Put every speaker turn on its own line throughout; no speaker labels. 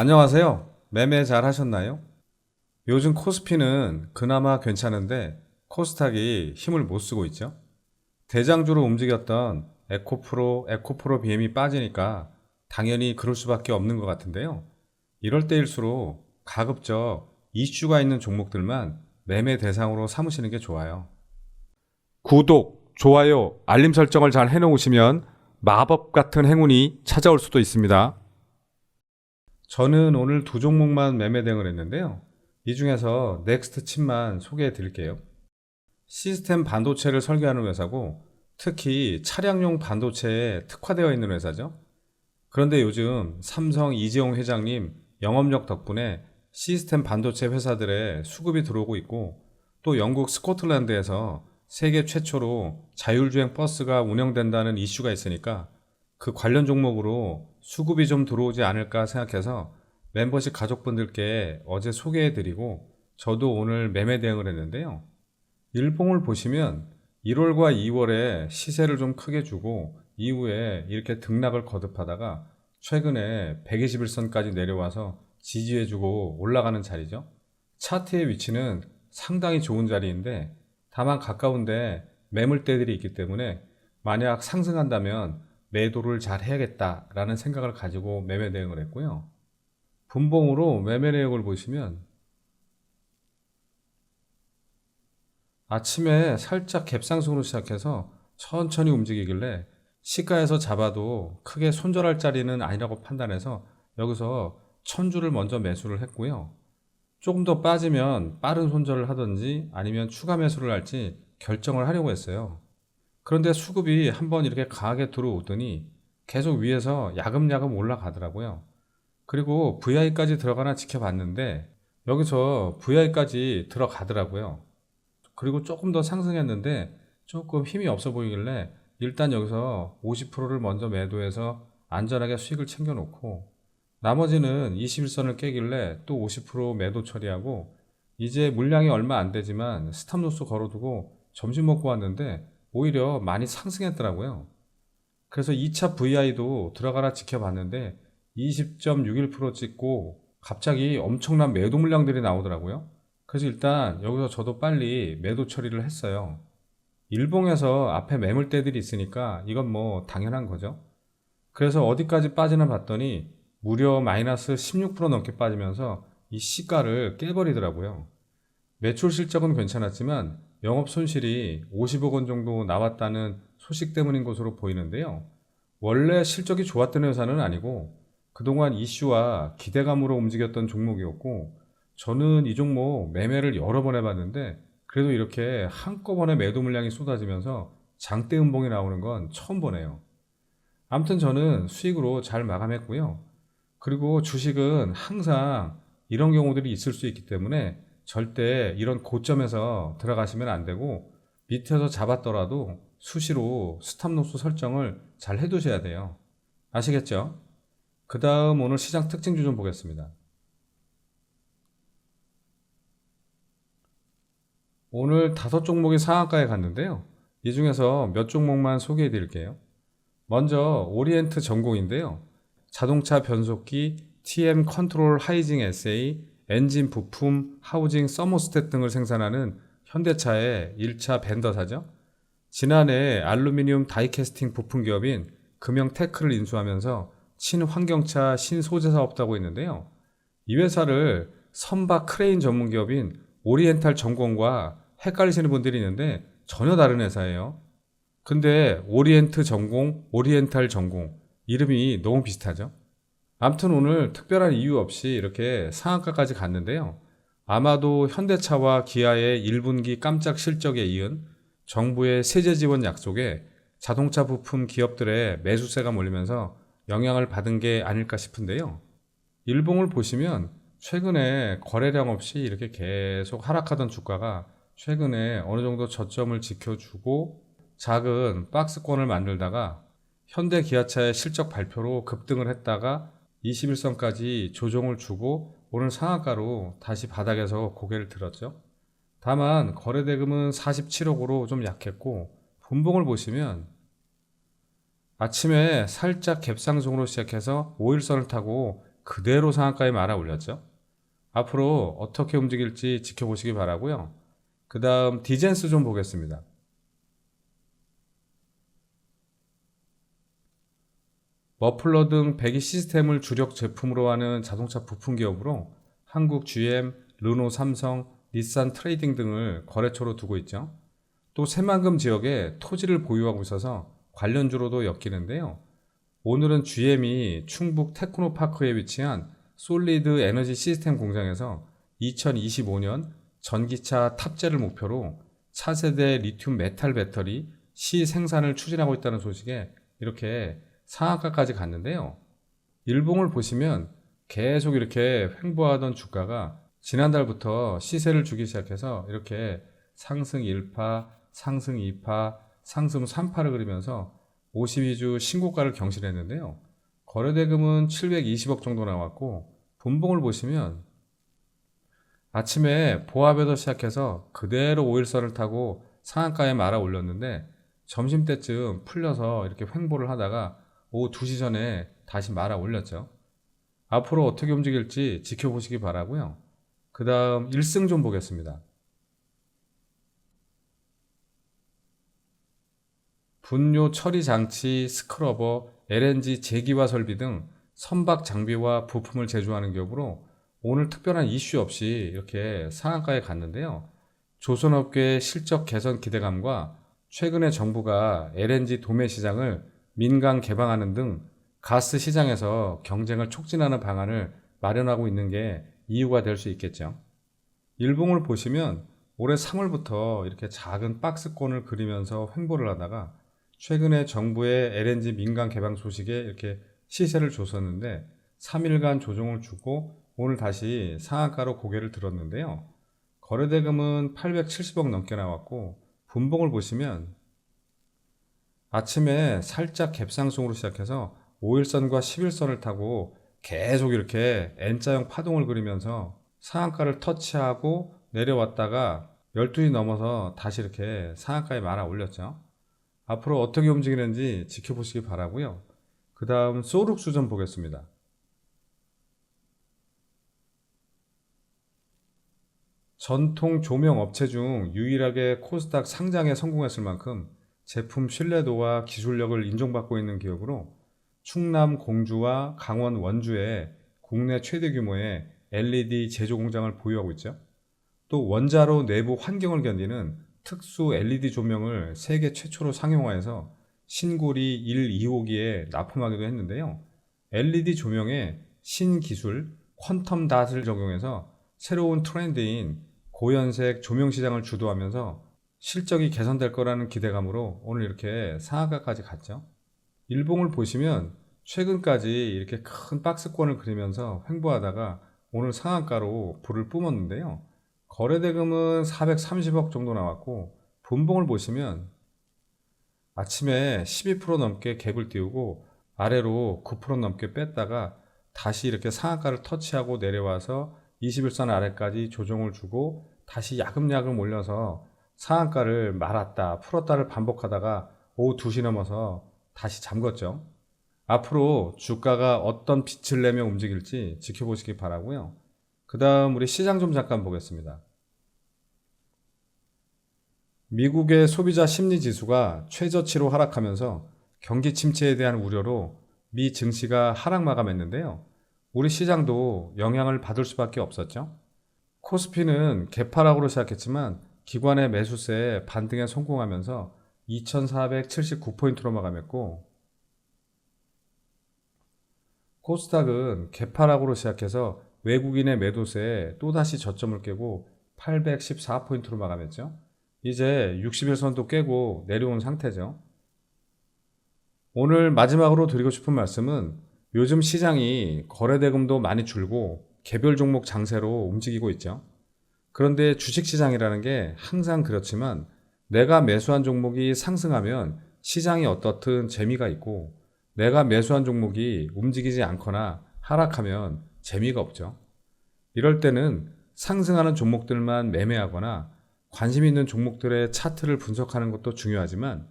안녕하세요. 매매 잘 하셨나요? 요즘 코스피는 그나마 괜찮은데 코스닥이 힘을 못 쓰고 있죠. 대장주로 움직였던 에코프로, 에코프로 BM이 빠지니까 당연히 그럴 수밖에 없는 것 같은데요. 이럴 때일수록 가급적 이슈가 있는 종목들만 매매 대상으로 삼으시는 게 좋아요. 구독, 좋아요, 알림 설정을 잘 해놓으시면 마법 같은 행운이 찾아올 수도 있습니다. 저는 오늘 두 종목만 매매 대응을 했는데요. 이 중에서 넥스트 칩만 소개해 드릴게요. 시스템 반도체를 설계하는 회사고 특히 차량용 반도체에 특화되어 있는 회사죠. 그런데 요즘 삼성 이재용 회장님 영업력 덕분에 시스템 반도체 회사들의 수급이 들어오고 있고 또 영국 스코틀랜드에서 세계 최초로 자율주행 버스가 운영된다는 이슈가 있으니까 그 관련 종목으로 수급이 좀 들어오지 않을까 생각해서 멤버십 가족분들께 어제 소개해드리고 저도 오늘 매매 대응을 했는데요. 일봉을 보시면 1월과 2월에 시세를 좀 크게 주고 이후에 이렇게 등락을 거듭하다가 최근에 121선까지 내려와서 지지해주고 올라가는 자리죠. 차트의 위치는 상당히 좋은 자리인데 다만 가까운데 매물대들이 있기 때문에 만약 상승한다면 매도를 잘 해야겠다라는 생각을 가지고 매매 대응을 했고요. 분봉으로 매매 내역을 보시면 아침에 살짝 갭상승으로 시작해서 천천히 움직이길래 시가에서 잡아도 크게 손절할 자리는 아니라고 판단해서 여기서 천주를 먼저 매수를 했고요. 조금 더 빠지면 빠른 손절을 하든지 아니면 추가 매수를 할지 결정을 하려고 했어요. 그런데 수급이 한번 이렇게 강하게 들어오더니 계속 위에서 야금야금 올라가더라고요. 그리고 VI까지 들어가나 지켜봤는데 여기서 VI까지 들어가더라고요. 그리고 조금 더 상승했는데 조금 힘이 없어 보이길래 일단 여기서 50%를 먼저 매도해서 안전하게 수익을 챙겨놓고 나머지는 21선을 깨길래 또 50% 매도 처리하고 이제 물량이 얼마 안 되지만 스탑로스 걸어두고 점심 먹고 왔는데 오히려 많이 상승했더라고요. 그래서 2차 VI도 들어가라 지켜봤는데 20.61% 찍고 갑자기 엄청난 매도 물량들이 나오더라고요. 그래서 일단 여기서 저도 빨리 매도 처리를 했어요. 일봉에서 앞에 매물대들이 있으니까 이건 뭐 당연한 거죠. 그래서 어디까지 빠지나 봤더니 무려 마이너스 16% 넘게 빠지면서 이 시가를 깨버리더라고요. 매출 실적은 괜찮았지만 영업 손실이 50억 원 정도 나왔다는 소식 때문인 것으로 보이는데요. 원래 실적이 좋았던 회사는 아니고 그동안 이슈와 기대감으로 움직였던 종목이었고 저는 이 종목 매매를 여러 번 해봤는데 그래도 이렇게 한꺼번에 매도 물량이 쏟아지면서 장대 음봉이 나오는 건 처음 보네요. 아무튼 저는 수익으로 잘 마감했고요. 그리고 주식은 항상 이런 경우들이 있을 수 있기 때문에 절대 이런 고점에서 들어가시면 안 되고 밑에서 잡았더라도 수시로 스탑로스 설정을 잘 해두셔야 돼요. 아시겠죠? 그 다음 오늘 시장 특징주 좀 보겠습니다. 오늘 다섯 종목이 상한가에 갔는데요. 이 중에서 몇 종목만 소개해 드릴게요. 먼저 오리엔트 전공인데요. 자동차 변속기, TM 컨트롤 하이징 SA, 엔진 부품, 하우징 서모스탯 등을 생산하는 현대차의 1차 벤더사죠. 지난해 알루미늄 다이캐스팅 부품 기업인 금형테크를 인수하면서 친환경차 신소재 사업도 하고 있는데요. 이 회사를 선박 크레인 전문 기업인 오리엔탈 전공과 헷갈리시는 분들이 있는데 전혀 다른 회사예요. 근데 오리엔트 전공, 오리엔탈 전공 이름이 너무 비슷하죠? 아무튼 오늘 특별한 이유 없이 이렇게 상한가까지 갔는데요. 아마도 현대차와 기아의 1분기 깜짝 실적에 이은 정부의 세제 지원 약속에 자동차 부품 기업들의 매수세가 몰리면서 영향을 받은 게 아닐까 싶은데요. 일봉을 보시면 최근에 거래량 없이 이렇게 계속 하락하던 주가가 최근에 어느 정도 저점을 지켜주고 작은 박스권을 만들다가 현대 기아차의 실적 발표로 급등을 했다가 21선까지 조정을 주고 오늘 상한가로 다시 바닥에서 고개를 들었죠. 다만 거래대금은 47억으로 좀 약했고 분봉을 보시면 아침에 살짝 갭상승으로 시작해서 5일선을 타고 그대로 상한가에 말아 올렸죠. 앞으로 어떻게 움직일지 지켜보시기 바라고요. 그 다음 디젠스 좀 보겠습니다. 머플러 등 배기 시스템을 주력 제품으로 하는 자동차 부품 기업으로 한국 GM, 르노, 삼성, 닛산 트레이딩 등을 거래처로 두고 있죠. 또 새만금 지역에 토지를 보유하고 있어서 관련주로도 엮이는데요. 오늘은 GM이 충북 테크노파크에 위치한 솔리드 에너지 시스템 공장에서 2025년 전기차 탑재를 목표로 차세대 리튬 메탈 배터리 시 생산을 추진하고 있다는 소식에 이렇게 상한가까지 갔는데요. 일봉을 보시면 계속 이렇게 횡보하던 주가가 지난달부터 시세를 주기 시작해서 이렇게 상승 1파, 상승 2파, 상승 3파를 그리면서 52주 신고가를 경신했는데요. 거래대금은 720억 정도 나왔고 분봉을 보시면 아침에 보합에서 시작해서 그대로 5일선을 타고 상한가에 말아 올렸는데 점심때쯤 풀려서 이렇게 횡보를 하다가 오후 2시 전에 다시 말아 올렸죠. 앞으로 어떻게 움직일지 지켜보시기 바라고요. 그 다음 1승 좀 보겠습니다. 분뇨 처리 장치, 스크러버, LNG 제기화 설비 등 선박 장비와 부품을 제조하는 기업으로 오늘 특별한 이슈 없이 이렇게 상한가에 갔는데요. 조선업계의 실적 개선 기대감과 최근에 정부가 LNG 도매 시장을 민간 개방하는 등 가스 시장에서 경쟁을 촉진하는 방안을 마련하고 있는 게 이유가 될 수 있겠죠. 일봉을 보시면 올해 3월부터 이렇게 작은 박스권을 그리면서 횡보를 하다가 최근에 정부의 LNG 민간 개방 소식에 이렇게 시세를 줬었는데 3일간 조정을 주고 오늘 다시 상한가로 고개를 들었는데요. 거래대금은 870억 넘게 나왔고 분봉을 보시면 아침에 살짝 갭상승으로 시작해서 5일선과 11선을 타고 계속 이렇게 N자형 파동을 그리면서 상한가를 터치하고 내려왔다가 12시 넘어서 다시 이렇게 상한가에 말아 올렸죠. 앞으로 어떻게 움직이는지 지켜보시기 바라고요. 그 다음 소룩수 좀 보겠습니다. 전통 조명 업체 중 유일하게 코스닥 상장에 성공했을 만큼 제품 신뢰도와 기술력을 인정받고 있는 기업으로 충남 공주와 강원 원주에 국내 최대 규모의 LED 제조 공장을 보유하고 있죠. 또 원자로 내부 환경을 견디는 특수 LED 조명을 세계 최초로 상용화해서 신고리 1, 2호기에 납품하기도 했는데요. LED 조명에 신기술 퀀텀 닷을 적용해서 새로운 트렌드인 고연색 조명 시장을 주도하면서 실적이 개선될 거라는 기대감으로 오늘 이렇게 상한가까지 갔죠. 일봉을 보시면 최근까지 이렇게 큰 박스권을 그리면서 횡보하다가 오늘 상한가로 불을 뿜었는데요. 거래대금은 430억 정도 나왔고 분봉을 보시면 아침에 12% 넘게 갭을 띄우고 아래로 9% 넘게 뺐다가 다시 이렇게 상한가를 터치하고 내려와서 21선 아래까지 조정을 주고 다시 야금야금 올려서 상한가를 말았다 풀었다를 반복하다가 오후 2시 넘어서 다시 잠궜죠. 앞으로 주가가 어떤 빛을 내며 움직일지 지켜보시기 바라고요. 그 다음 우리 시장 좀 잠깐 보겠습니다. 미국의 소비자 심리 지수가 최저치로 하락하면서 경기 침체에 대한 우려로 미 증시가 하락 마감했는데요. 우리 시장도 영향을 받을 수밖에 없었죠. 코스피는 개파락으로 시작했지만 기관의 매수세에 반등에 성공하면서 2479포인트로 마감했고 코스닥은 개파락으로 시작해서 외국인의 매도세에 또다시 저점을 깨고 814포인트로 마감했죠. 이제 60일선도 깨고 내려온 상태죠. 오늘 마지막으로 드리고 싶은 말씀은 요즘 시장이 거래대금도 많이 줄고 개별 종목 장세로 움직이고 있죠. 그런데 주식시장이라는 게 항상 그렇지만 내가 매수한 종목이 상승하면 시장이 어떻든 재미가 있고 내가 매수한 종목이 움직이지 않거나 하락하면 재미가 없죠. 이럴 때는 상승하는 종목들만 매매하거나 관심 있는 종목들의 차트를 분석하는 것도 중요하지만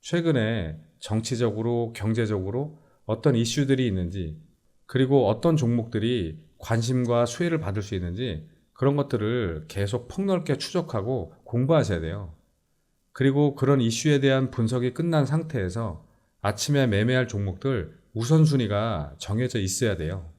최근에 정치적으로 경제적으로 어떤 이슈들이 있는지 그리고 어떤 종목들이 관심과 수혜를 받을 수 있는지 그런 것들을 계속 폭넓게 추적하고 공부하셔야 돼요. 그리고 그런 이슈에 대한 분석이 끝난 상태에서 아침에 매매할 종목들 우선순위가 정해져 있어야 돼요.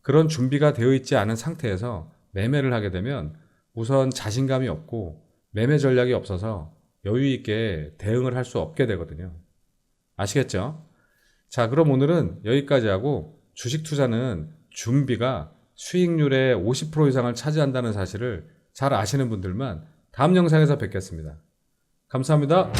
그런 준비가 되어 있지 않은 상태에서 매매를 하게 되면 우선 자신감이 없고 매매 전략이 없어서 여유 있게 대응을 할 수 없게 되거든요. 아시겠죠? 자, 그럼 오늘은 여기까지 하고 주식 투자는 준비가 수익률의 50% 이상을 차지한다는 사실을 잘 아시는 분들만 다음 영상에서 뵙겠습니다. 감사합니다.